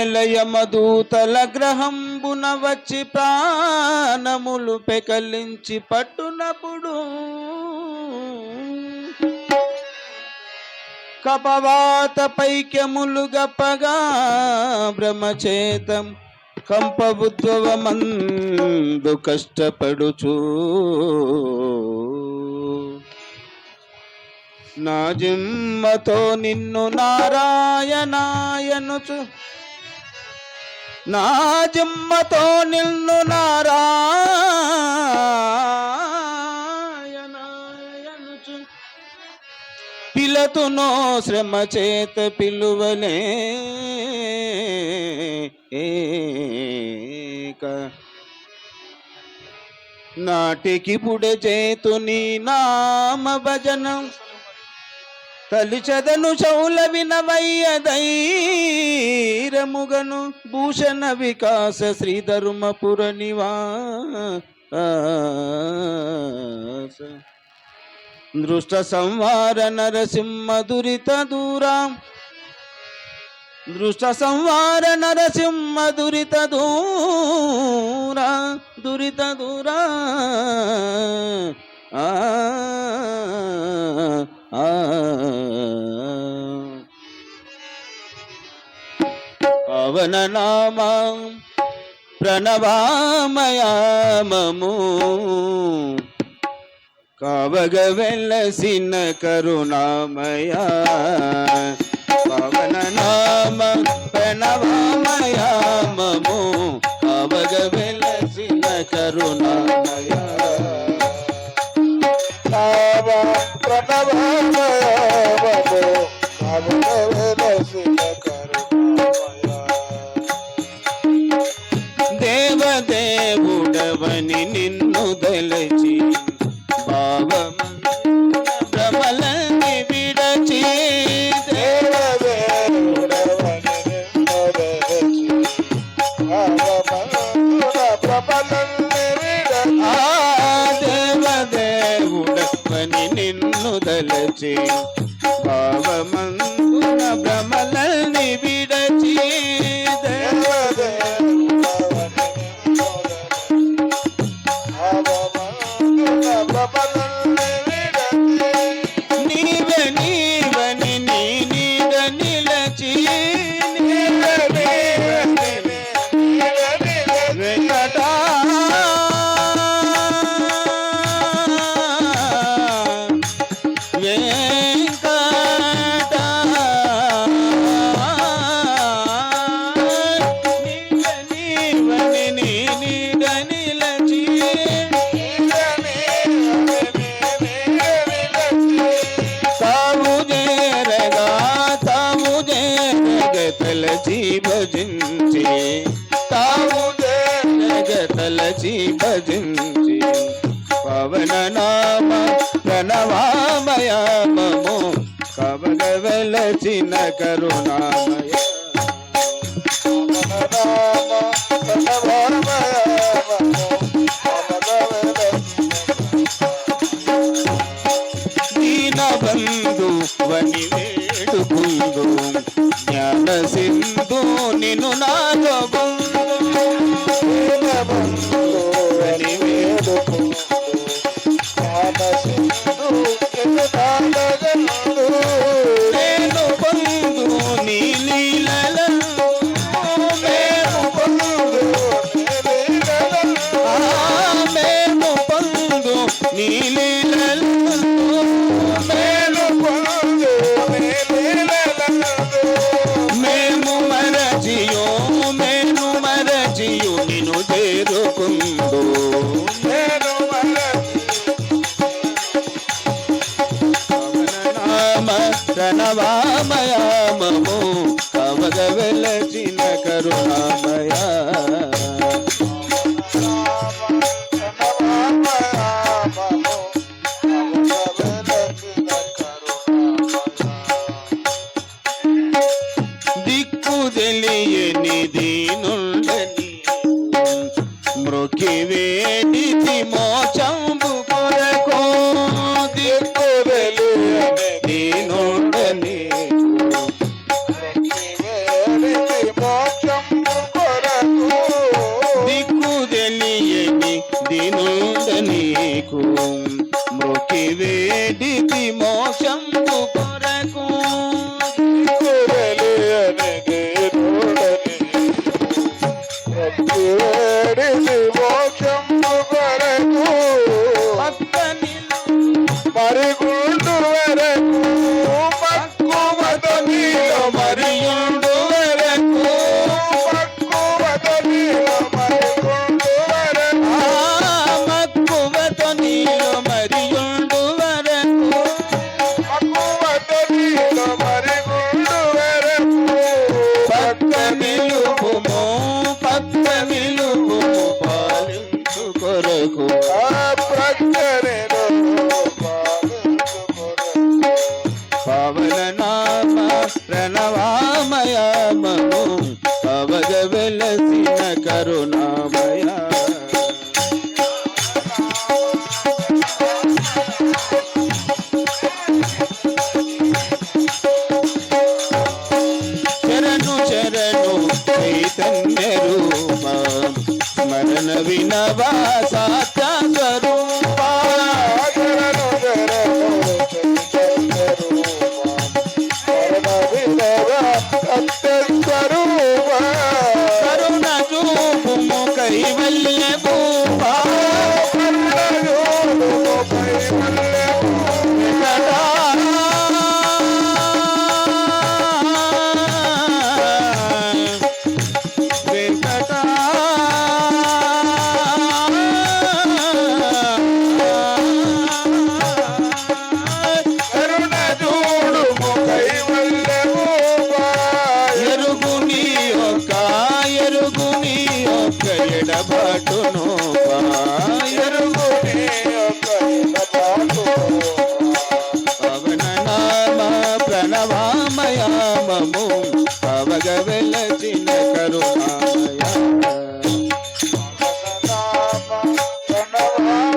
యావేలయమదూతల గ్రహంబున వచ్చి ప్రాణములు పెకలించి పట్టునప్పుడు కపవాత పైక్యములు గప్పగా బ్రహ్మచేతం కంపబుద్వమందు కష్టపడుచూ నా జిమ్మతో నిన్ను నారాయణాయనుచు. నా జిమ్మతో నిన్ను నారాయణాయనుచు. పిలతునో శ్రమ చేత పిలువలే. ఏక. నాటికి పుడే చేతు నీ నామ భజనం తలిచదను చౌల వినవయ్య ధైరముగను భూషణ వికాస శ్రీధర్మపుర నివాస. దృష్ట సంవార నరసింహ దురిత దూరాం. దృష్ట సంవార నరసింహ దురిత దూరా. దురిత దూరా. ఆ పవన నామా ప్రణవామయామము. కావగ వెళ్ళసిన కరుణామయ పవన నామ ప్రణవామయామము. కావగ వెళ్ళసిన కరుణామయ భావమ భ్రమలని విడచి దేవదేవుడవని నిన్ను దలచి భజించి తాము చేరగతల భజించి పవన నామ ప్రణవామయామము కవగ వెలచిన కరుణామయ. దీన బంధు వని వేడుకుందు జ్ఞాన సిద్ధ ప్రణవామయామము కవగ వెలచిన కరుణామయ దిక్కు తెలియని దీనుండని మృకి వేడితి మోచంబు మృకివేడి మోషం चैतन्य रूप स्मरण विनवा सात्या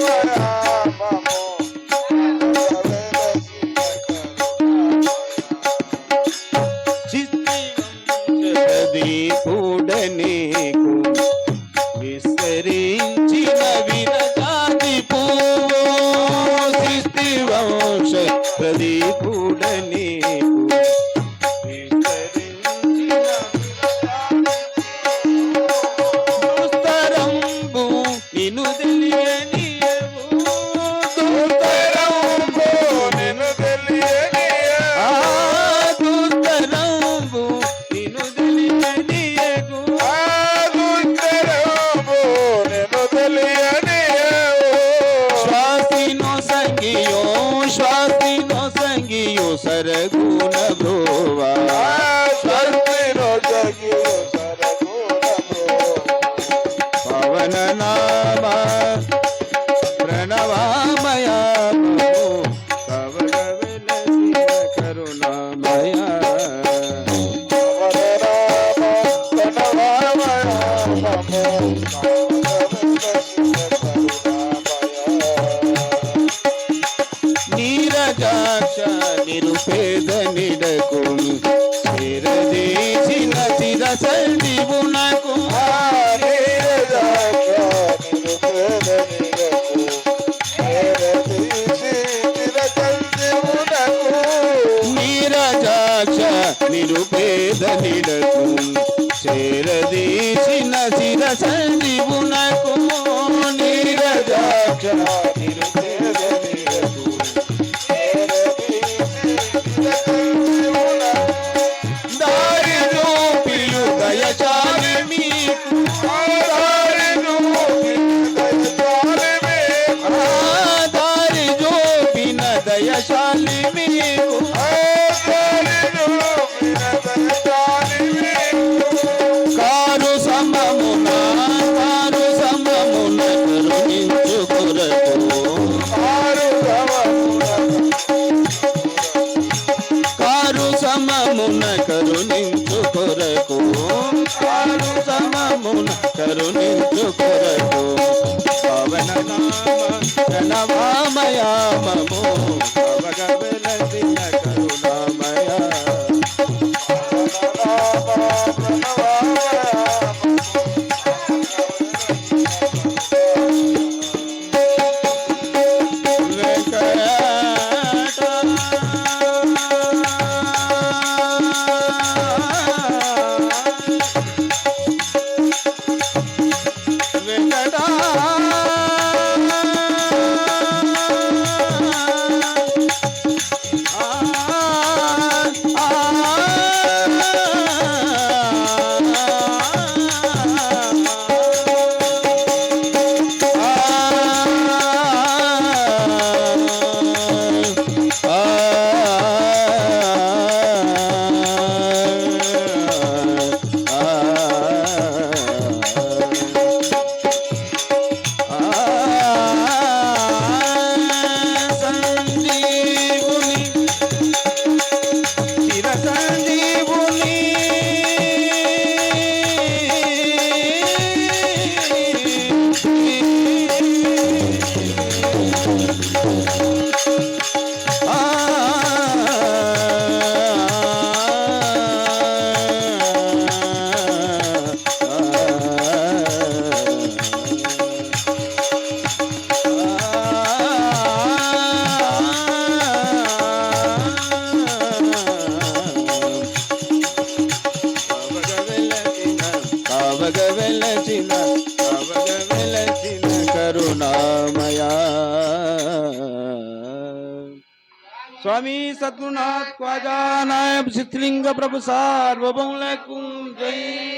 Yeah. सर गुण धोवा కదలిలకు చేరదీసిన శిర సంజీవునకు నీరజాక్షరాలు स्वामी सदगुनाथ क्वाजा नायब सिद्धलिंग प्रभु सार्वभौम जय।